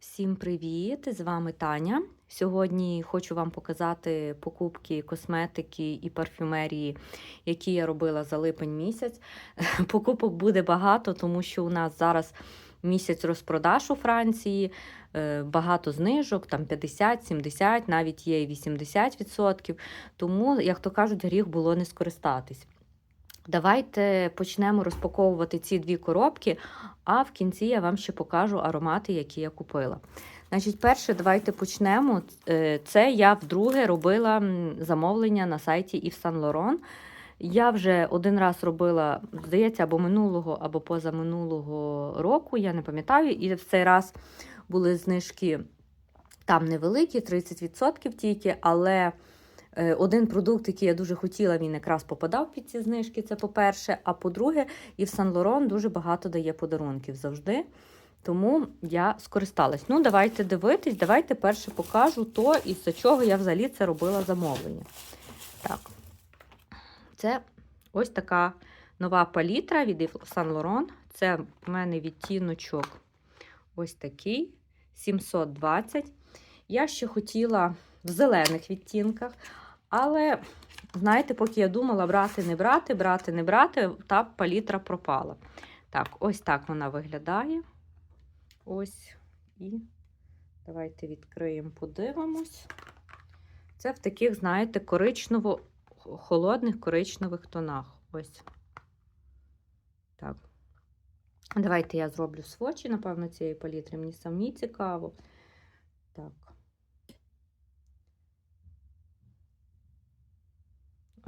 Всім привіт! З вами Таня. Сьогодні хочу вам показати покупки косметики і парфюмерії, які я робила за липень місяць. Покупок буде багато, тому що у нас зараз місяць розпродаж у Франції, е, багато знижок, там 50-70, навіть є і 80%. Тому, як то кажуть, гріх було не скористатись. Давайте почнемо розпаковувати ці дві коробки, а в кінці я вам ще покажу аромати, які я купила. Значить, перше, давайте почнемо. Е, Це я вдруге робила замовлення на сайті Yves Saint Laurent. Я вже один раз робила, здається, або минулого, або позаминулого року, я не пам'ятаю, і в цей раз були знижки там невеликі, 30% тільки, але. Е, Один продукт, який я дуже хотіла, він якраз попадав під ці знижки. Це по-перше. А по-друге, і в Сан Лорон дуже багато дає подарунків завжди. Тому я скористалась. Ну, давайте дивитись, давайте перше покажу то, із за чого я взагалі це робила замовлення. Так, це ось така нова палітра від Yves Saint Laurent. Це в мене відтіночок ось такий 720. Я ще хотіла в зелених відтінках. Але, знаєте, поки я думала брати, не брати, брати, не брати, та палітра пропала. Так, ось так вона виглядає. Ось. І давайте відкриємо, подивимось. Це в таких, знаєте, коричнево-холодних коричневих тонах. Ось. Так. Давайте я зроблю свочі, напевно, цієї палітри. Мені самі цікаво. Так.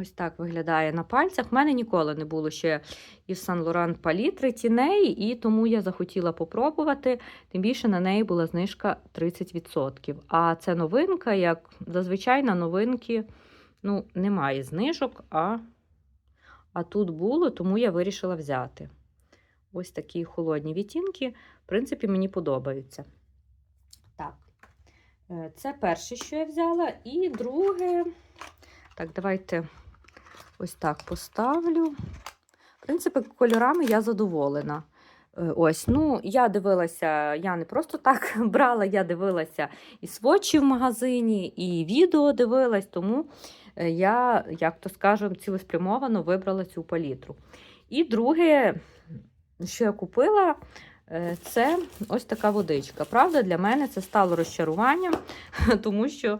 Ось так виглядає на пальцях. У мене ніколи не було ще і в Сан Лоран палітри тіней, і тому я захотіла попробувати. Тим більше на неї була знижка 30%. А це новинка, як зазвичай на новинки ну, немає знижок, а, а тут було, тому я вирішила взяти. Ось такі холодні відтінки, в принципі, мені подобаються. Так, е, це перше, що я взяла. І друге. Так, давайте ось так поставлю. В принципі, кольорами я задоволена. Е, Ось, ну, я дивилася, я не просто так брала, я дивилася і свочі в магазині, і відео дивилась, тому е, я, як то скажемо, цілеспрямовано вибрала цю палітру. І друге, що я купила, е, це ось така водичка. Правда, для мене це стало розчаруванням, тому що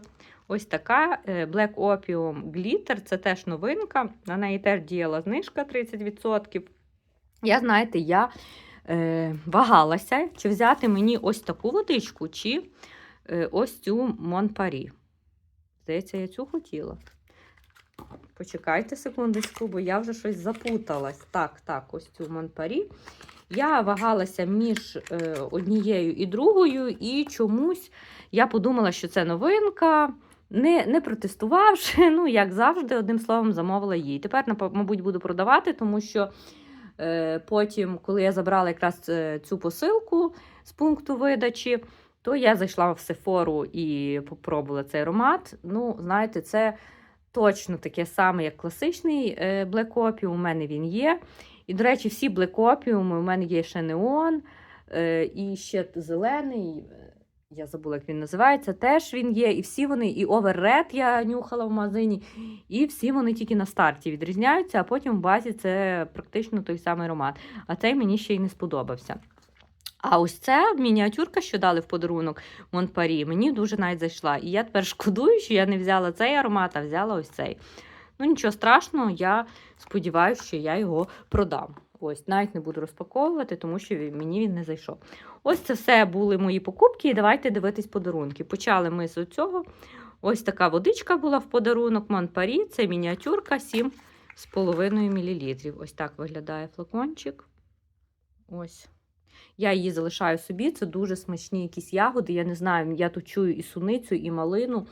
Ось така е, Black Opium Glitter, це теж новинка. На неї теж діяла знижка 30%. Я, знаєте, я е, вагалася, чи взяти мені ось таку водичку, чи е, ось цю Монпарі. Здається, я цю хотіла. Почекайте секундочку, бо я вже щось запуталась. Так, так, ось цю Монпарі. Я вагалася між е, однією і другою, і чомусь я подумала, що це новинка. Не не протестувавши, ну, як завжди, одним словом, замовила її. Тепер, мабуть, буду продавати, тому що е, потім, коли я забрала якраз е, цю посилку з пункту видачі, то я зайшла в Сефору і попробувала цей аромат. Ну, знаєте, це точно таке саме, як класичний е, Black Opium, у мене він є. І, до речі, всі Black Opium, у мене є ще неон, і ще зелений. Я забула, як він називається. Теж він є. І всі вони, і Overred я нюхала в магазині, і всі вони тільки на старті відрізняються, а потім в базі це практично той самий аромат. А цей мені ще й не сподобався. А ось ця мініатюрка, що дали в подарунок Монпарі, мені дуже навіть зайшла. І я тепер шкодую, що я не взяла цей аромат, а взяла ось цей. Ну, нічого страшного, я сподіваюся, що я його продам. Ось, навіть не буду розпаковувати, тому що мені він не зайшов. Ось це все були мої покупки. І давайте дивитись подарунки. Почали ми з цього. Ось така водичка була в подарунок Монпарі. Це мініатюрка 7,5 мл. Ось так виглядає флакончик. Ось. Я її залишаю собі. Це дуже смачні якісь ягоди. Я не знаю, я тут чую і суницю, і малину.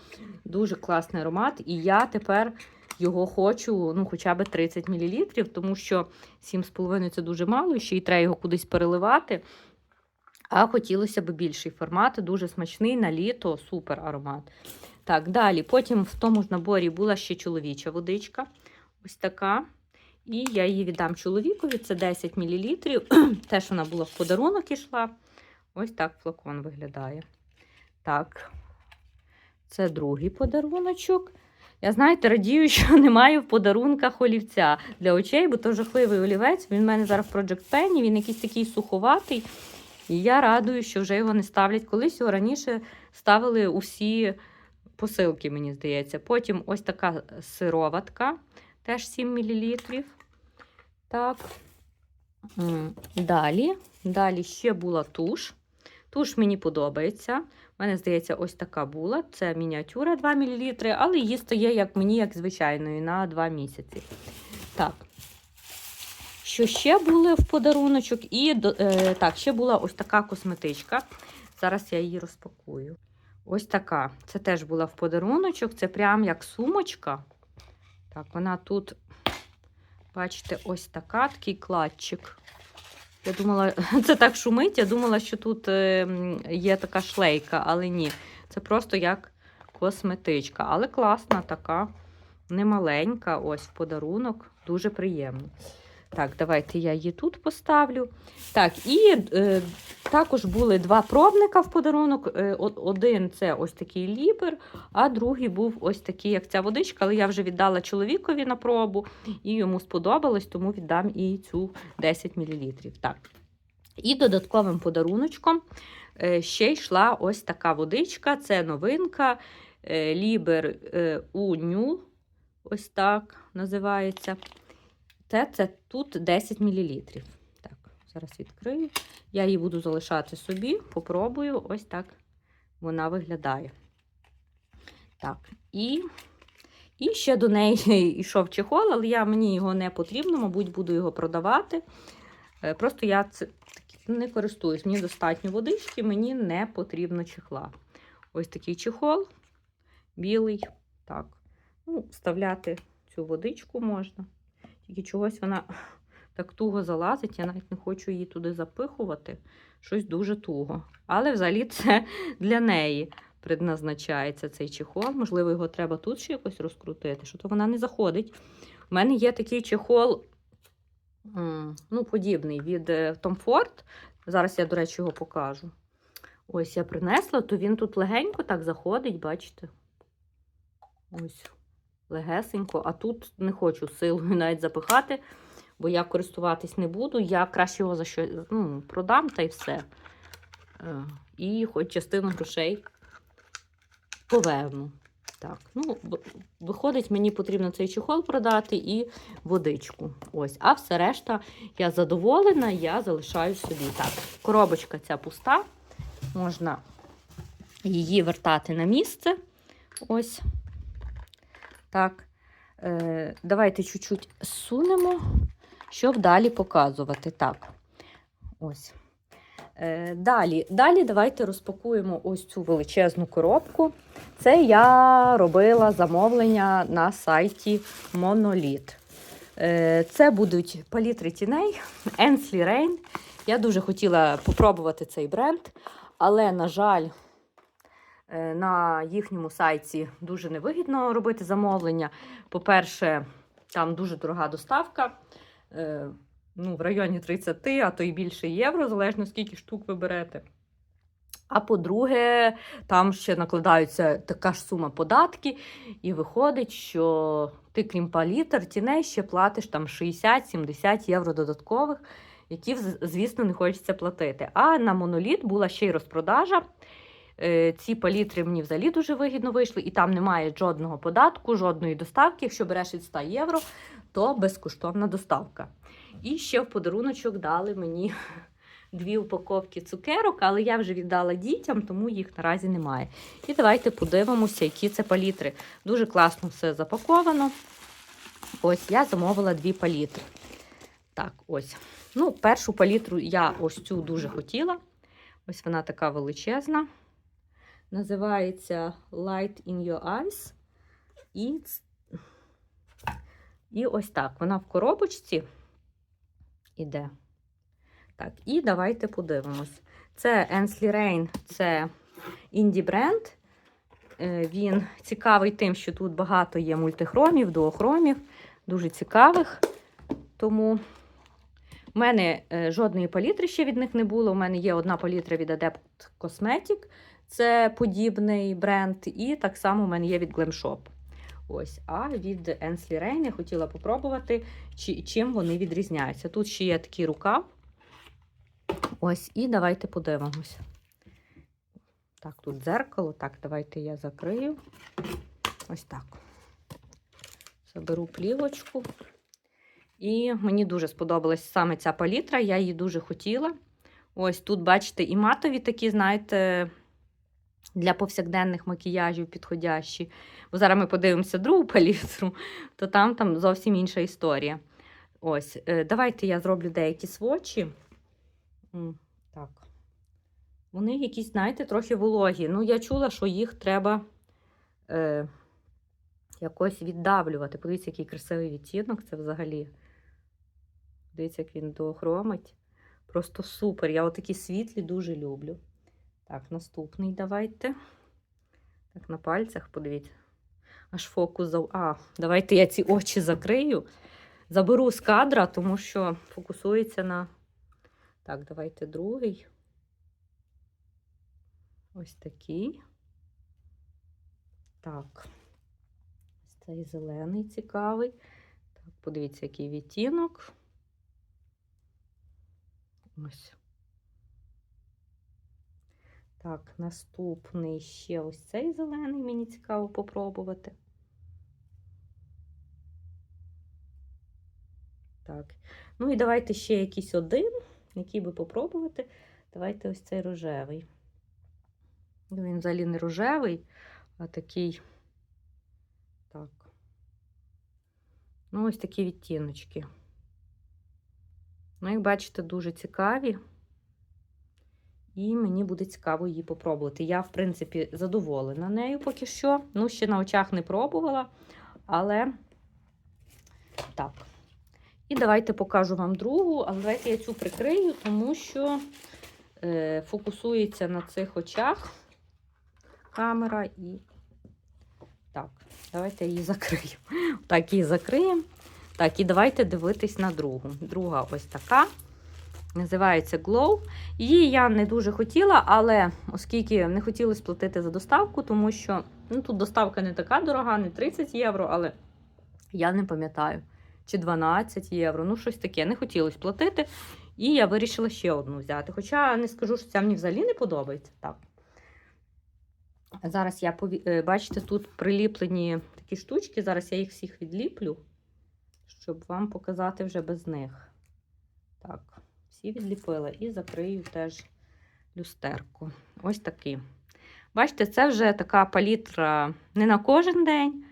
Дуже класний аромат. І я тепер його хочу ну, хоча б 30 мл, тому що 7,5 це дуже мало, ще й треба його кудись переливати. А хотілося б більший формат, дуже смачний на літо, супер аромат. Так, далі. Потім в тому ж наборі була ще чоловіча водичка. Ось така. І я її віддам чоловікові, це 10 мл. Теж вона була в подарунок ішла. Ось так флакон виглядає. Так, це другий подаруночок. Я знаєте, радію, що немає в подарунках олівця для очей, бо то жахливий олівець. Він в мене зараз в Project Penny, він якийсь такий суховатий. І я радую, що вже його не ставлять. Колись його раніше ставили усі посилки, мені здається. Потім ось така сироватка, теж 7 мл. Так. Далі. Далі ще була туш. Туш мені подобається. Мене, здається, ось така була. Це мініатюра 2 мл, але її стає, як мені, як звичайною, на 2 місяці. Так. Що ще були в подаруночок? І е, так, ще була ось така косметичка. Зараз я її розпакую. Ось така. Це теж була в подаруночок. Це прям як сумочка. Так, вона тут, бачите, ось така, такий кладчик. Я думала, це так шумить. Я думала, що тут е, є така шлейка, але ні. Це просто як косметичка. Але класна така, немаленька, ось в подарунок. Дуже приємно. Так, давайте я її тут поставлю. Так, і е, також були два пробника в подарунок. Е, один це ось такий лібер, а другий був ось такий, як ця водичка, але я вже віддала чоловікові на пробу, і йому сподобалось, тому віддам і цю 10 мл. Так. І додатковим подаруночком е, ще йшла ось така водичка. Це новинка. е, Лібер Уню. Ось так називається. Це, це тут 10 мл. Так, зараз відкрию. Я її буду залишати собі, попробую. Ось так вона виглядає. Так, і, і ще до неї йшов чехол, але я, мені його не потрібно, мабуть, буду його продавати. Е, Просто я це, не користуюсь. Мені достатньо водички, мені не потрібно чехла. Ось такий чехол, білий. Так. Ну, вставляти цю водичку можна. Тільки чогось вона так туго залазить, я навіть не хочу її туди запихувати. Щось дуже туго. Але взагалі це для неї предназначається цей чехол. Можливо, його треба тут ще якось розкрутити, що то вона не заходить. У мене є такий чехол, ну, подібний від е, Tom Ford. Зараз я, до речі, його покажу. Ось я принесла, то він тут легенько так заходить, бачите? Ось легесенько, а тут не хочу силою навіть запихати, бо я користуватись не буду. Я краще його за що ну, продам та й все. Е, І хоч частину грошей поверну. Так, ну, виходить, мені потрібно цей чехол продати і водичку. Ось, а все решта я задоволена, я залишаю собі. Так, коробочка ця пуста, можна її вертати на місце. Ось. Так, е, давайте чуть-чуть сунемо, щоб далі показувати. Так, ось. Е, далі, далі давайте розпакуємо ось цю величезну коробку. Це я робила замовлення на сайті Monolith. Е, це будуть палітри тіней Ensley Rain. Я дуже хотіла попробувати цей бренд, але, на жаль, На їхньому сайті дуже невигідно робити замовлення. По-перше, там дуже дорога доставка. е, Ну, в районі 30, а то й більше євро, залежно скільки штук ви берете. А по-друге, там ще накладаються така ж сума податки, і виходить, що ти, крім палітр, тіней ще платиш там 60-70 євро додаткових, які, звісно, не хочеться платити. А на моноліт була ще й розпродажа. Е, Ці палітри мені взагалі дуже вигідно вийшли, і там немає жодного податку, жодної доставки. Якщо береш від 100 євро, то безкоштовна доставка. І ще в подаруночок дали мені дві упаковки цукерок, але я вже віддала дітям, тому їх наразі немає. І давайте подивимося, які це палітри. Дуже класно все запаковано. Ось я замовила дві палітри. Так, ось. Ну, першу палітру я ось цю дуже хотіла. Ось вона така величезна. Називається Light in Your Eyes. І, і ось так. Вона в коробочці іде. Так, і давайте подивимось. Це Ensley Rain, це інді бренд. Е, Він цікавий тим, що тут багато є мультихромів, дуохромів, дуже цікавих. Тому У мене е, жодної палітри ще від них не було. У мене є одна палітра від Adept Cosmetic, це подібний бренд, і так само у мене є від Glam Shop. Ось, а від Ensley Rain я хотіла попробувати, чи, чим вони відрізняються. Тут ще є такий рукав. Ось, і давайте подивимось. Так, тут дзеркало. Так, давайте я закрию. Ось так. Заберу плівочку. І мені дуже сподобалась саме ця палітра, я її дуже хотіла. Ось тут, бачите, і матові такі, знаєте, для повсякденних макіяжів підходящі. Бо зараз ми подивимося другу палітру, то там, там зовсім інша історія. Ось, е, давайте я зроблю деякі свочі. Так. Вони якісь, знаєте, трохи вологі. Ну, я чула, що їх треба е, якось віддавлювати. Подивіться, який красивий відтінок це взагалі. Дивіться, як він доохромить. Просто супер. Я отакі світлі дуже люблю. Так, наступний давайте. Так, на пальцях подивіться. Аж фокус зав... А, давайте я ці очі закрию. Заберу з кадра, тому що фокусується на. Так, давайте другий. Ось такий. Так. Ось цей зелений цікавий. Так, подивіться, який відтінок. Ось. Так, наступний ще ось цей зелений, мені цікаво попробувати. Так. Ну і давайте ще якийсь один, який би попробувати. Давайте ось цей рожевий. Ну, Він взагалі не рожевий, а такий. Так. Ну, ось такі відтіночки. Ну, як бачите, дуже цікаві. І мені буде цікаво її попробувати. Я, в принципі, задоволена нею поки що. Ну, ще на очах не пробувала, але так. І давайте покажу вам другу, але давайте я цю прикрию, тому що е, фокусується на цих очах камера і. Так, давайте її закрию. Так, її закриємо. Так, і давайте дивитись на другу. Друга ось така. Називається Glow. Її я не дуже хотіла, але оскільки не хотіли сплатити за доставку, тому що ну, тут доставка не така дорога, не 30 євро, але я не пам'ятаю, чи 12 євро. Ну, щось таке. Не хотілося платити. І я вирішила ще одну взяти. Хоча не скажу, що ця мені взагалі не подобається. Так. Зараз я е, бачите, тут приліплені такі штучки. Зараз я їх всіх відліплю, щоб вам показати вже без них. Так, всі відліпила і закрию теж люстерку. Ось такі. Бачите, це вже така палітра не на кожен день,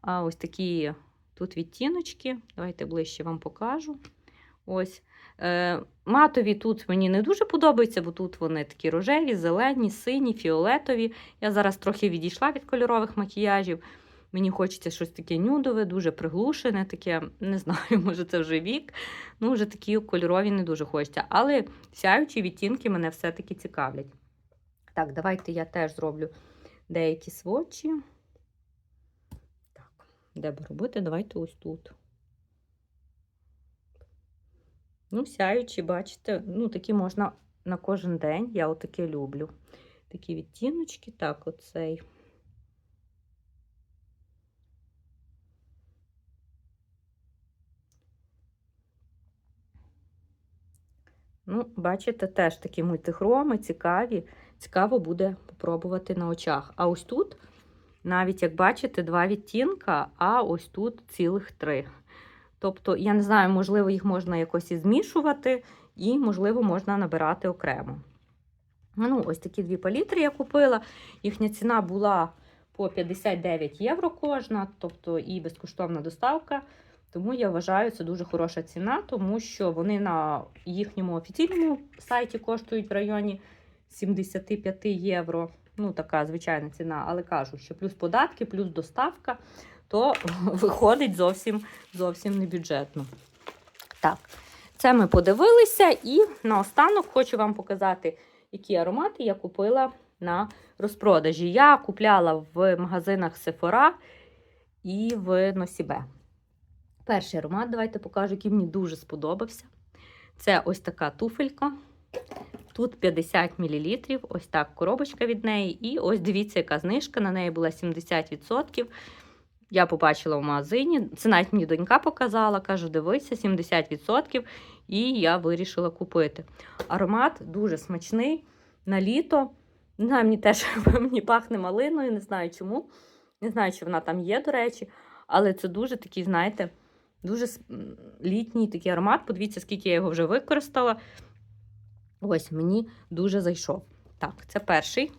а ось такі тут відтіночки. Давайте ближче вам покажу. Ось. Е, матові тут мені не дуже подобаються, бо тут вони такі рожеві, зелені, сині, фіолетові. Я зараз трохи відійшла від кольорових макіяжів. Мені хочеться щось таке нюдове, дуже приглушене, таке, не знаю, може це вже вік. Ну, вже такі кольорові не дуже хочеться. Але сяючі відтінки мене все-таки цікавлять. Так, давайте я теж зроблю деякі свочі. Так, де би робити? Давайте ось тут. Ну, сяючі, бачите, ну, такі можна на кожен день. Я отаке люблю. Такі відтіночки, так, оцей. Ну, бачите, теж такі мультихроми, цікаві. Цікаво буде попробувати на очах. А ось тут, навіть як бачите, два відтінка, а ось тут цілих три. Тобто, я не знаю, можливо, їх можна якось і змішувати, і, можливо, можна набирати окремо. Ну, ось такі дві палітри я купила. Їхня ціна була по 59 євро кожна, тобто і безкоштовна доставка. Тому я вважаю, це дуже хороша ціна, тому що вони на їхньому офіційному сайті коштують в районі 75 євро. Ну, така звичайна ціна, але кажу, що плюс податки, плюс доставка, то виходить зовсім зовсім не бюджетно. Так, це ми подивилися, і наостанок хочу вам показати, які аромати я купила на розпродажі. Я купляла в магазинах Sephora і в Носібе. Перший аромат, давайте покажу, який мені дуже сподобався. Це ось така туфелька. Тут 50 мл, ось так коробочка від неї. І ось дивіться, яка знижка. На неї була 70%. Я побачила в магазині. Це навіть мені донька показала, каже, дивися, 70%. І я вирішила купити. Аромат дуже смачний на літо. Не знаю, мені теж мені пахне малиною, не знаю чому. Не знаю, чи вона там є, до речі, але це дуже такий, знаєте, дуже літній такий аромат. Подивіться, скільки я його вже використала. Ось мені дуже зайшов. Так, це перший.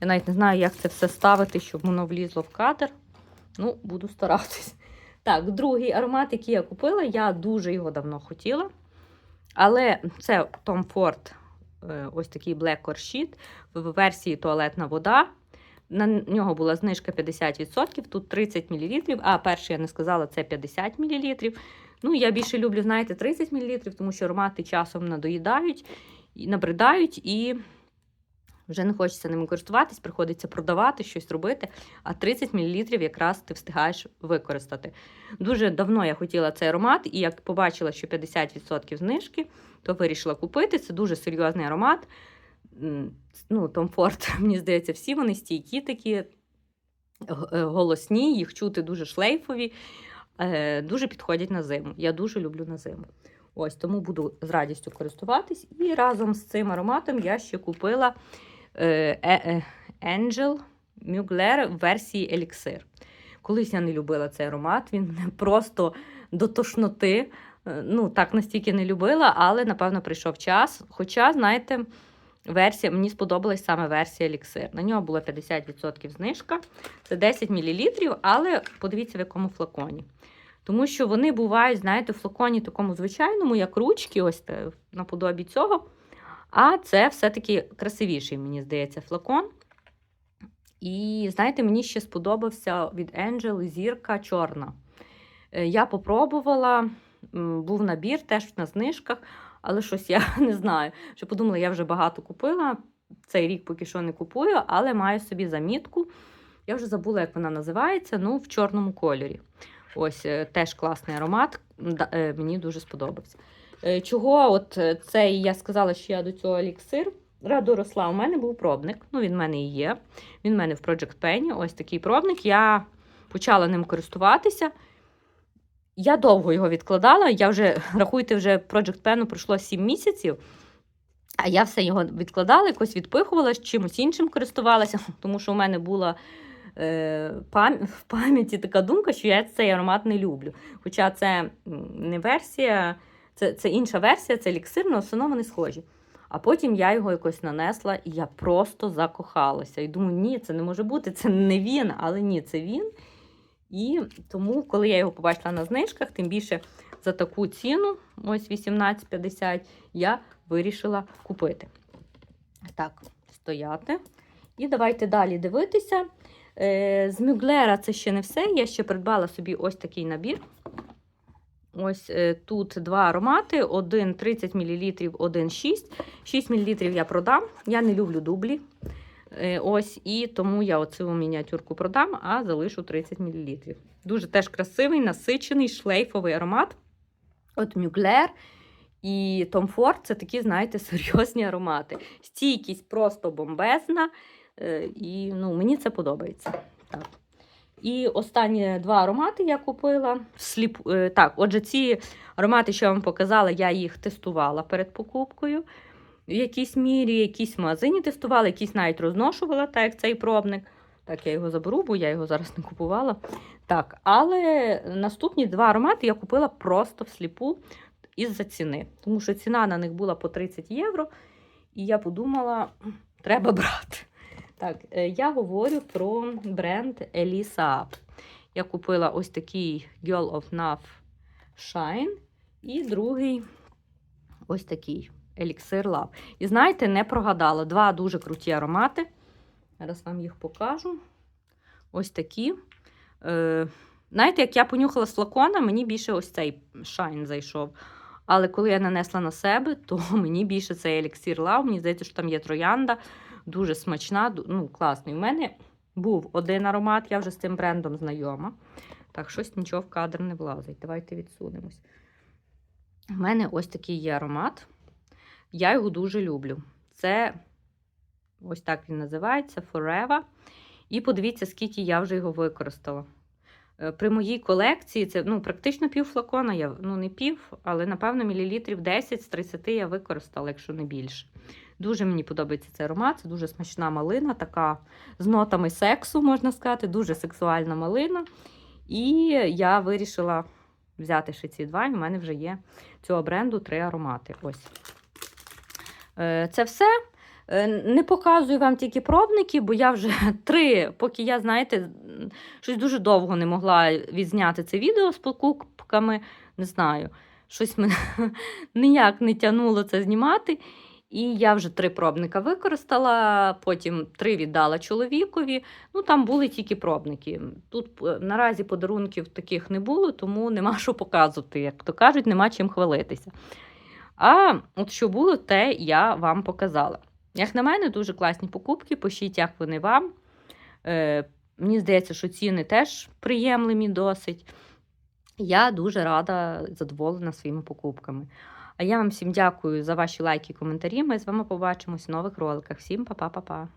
Я навіть не знаю, як це все ставити, щоб воно влізло в кадр. Ну, буду старатись. Так, другий аромат, який я купила, я дуже його давно хотіла. Але це Tom Ford, е, ось такий Black Sheet в версії туалетна вода. На нього була знижка 50%, тут 30 мл, а перший я не сказала, це 50 мл. Ну, я більше люблю, знаєте, 30 мл, тому що аромати часом надоїдають, набридають, і вже не хочеться ними користуватись, приходиться продавати, щось робити. А 30 мл якраз ти встигаєш використати. Дуже давно я хотіла цей аромат, і як побачила, що 50% знижки, то вирішила купити. Це дуже серйозний аромат. Ну, Tom Ford, мені здається, всі вони стійкі такі, е, голосні, їх чути дуже шлейфові, е, дуже підходять на зиму. Я дуже люблю на зиму. Ось тому буду з радістю користуватись. І разом з цим ароматом я ще купила е, Angel Mugler в версії Elixir. Колись я не любила цей аромат, він мене просто до тошноти. Ну, так настільки не любила, але напевно прийшов час. Хоча, знаєте, версія, мені сподобалась саме версія Elixir. На нього було 50% знижка. Це 10 мл, але подивіться, в якому флаконі. Тому що вони бувають, знаєте, в флаконі такому звичайному, як ручки, ось наподобі цього. А це все-таки красивіший, мені здається, флакон. І знаєте, мені ще сподобався від Angel зірка чорна. Е, Я попробувала, був набір теж на знижках, але щось я не знаю. Що подумала, я вже багато купила. Цей рік поки що не купую, але маю собі замітку. Я вже забула, як вона називається, ну, в чорному кольорі. Ось е, теж класний аромат. Е, Мені дуже сподобався. Е, Чого от цей, я сказала, що я до цього еліксир росла. У мене був пробник. Ну, він в мене і є. Він в мене в Project Penny. Ось такий пробник. Я почала ним користуватися. Я довго його відкладала. Я вже, рахуйте, вже Project Pen пройшло 7 місяців. А я все його відкладала, якось відпихувала, чимось іншим користувалася, тому що у мене була е, в пам'яті така думка, що я цей аромат не люблю. Хоча це не версія, це, це інша версія, це еліксир, але все одно вони схожі. А потім я його якось нанесла, і я просто закохалася. І думаю, ні, це не може бути, це не він, але ні, це він. І тому, коли я його побачила на знижках, тим більше за таку ціну, ось 18,50, я вирішила купити. Так, стояти. І давайте далі дивитися. Е, З Мюглера це ще не все. Я ще придбала собі ось такий набір. Ось е, тут два аромати: один 30 мл, один 6. 6 мл я продам. Я не люблю дублі. Е, Ось, і тому я оцю мініатюрку продам, а залишу 30 мл. Дуже теж красивий, насичений, шлейфовий аромат. От Мюглер і Ford це такі, знаєте, серйозні аромати. Стійкість просто бомбезна. е, І ну, мені це подобається. Так. І останні два аромати я купила. Сліп... е, Так, отже, ці аромати, що я вам показала, я їх тестувала перед покупкою. В якійсь мірі, якісь в магазині тестувала, якісь навіть розношувала, так як цей пробник. Так, я його заберу, бо я його зараз не купувала. Так, але наступні два аромати я купила просто всліпу із-за ціни. Тому що ціна на них була по 30 євро. І я подумала, треба брати. Так, е, я говорю про бренд Elisa Up. Я купила ось такий Girl of Nav Shine. І другий ось такий Elixir Love. І знаєте, не прогадала. Два дуже круті аромати. Зараз вам їх покажу. Ось такі. Е, знаєте, як я понюхала з флакона, мені більше ось цей Shine зайшов. Але коли я нанесла на себе, то мені більше цей еліксир лав. Мені здається, що там є троянда, дуже смачна, ну, класний. У мене був один аромат, я вже з цим брендом знайома. Так, щось нічого в кадр не влазить. Давайте відсунемось. У мене ось такий є аромат. Я його дуже люблю. Це ось так він називається Forever. І подивіться, скільки я вже його використала. Е, При моїй колекції це ну, практично пів флакона. Я, ну, не пів, але напевно мілілітрів 10 з 30 я використала, якщо не більше. Дуже мені подобається цей аромат. Це дуже смачна малина, така з нотами сексу, можна сказати, дуже сексуальна малина. І я вирішила взяти ще ці два. і в мене вже є цього бренду три аромати. Ось. Е, Це все. Е, Не показую вам тільки пробники, бо я вже три, поки я, знаєте, щось дуже довго не могла відзняти це відео з покупками. Не знаю, щось мене ніяк не тягнуло це знімати. І я вже три пробника використала, потім три віддала чоловікові. Ну, там були тільки пробники. Тут е, наразі подарунків таких не було, тому нема що показувати. Як то кажуть, нема чим хвалитися. А от що було, те я вам показала. Як на мене, дуже класні покупки. Пишіть, як вони вам. Е, мені здається, що ціни теж приємлемі досить. Я дуже рада, задоволена своїми покупками. А я вам всім дякую за ваші лайки і коментарі. Ми з вами побачимось в нових роликах. Всім па-па-па-па!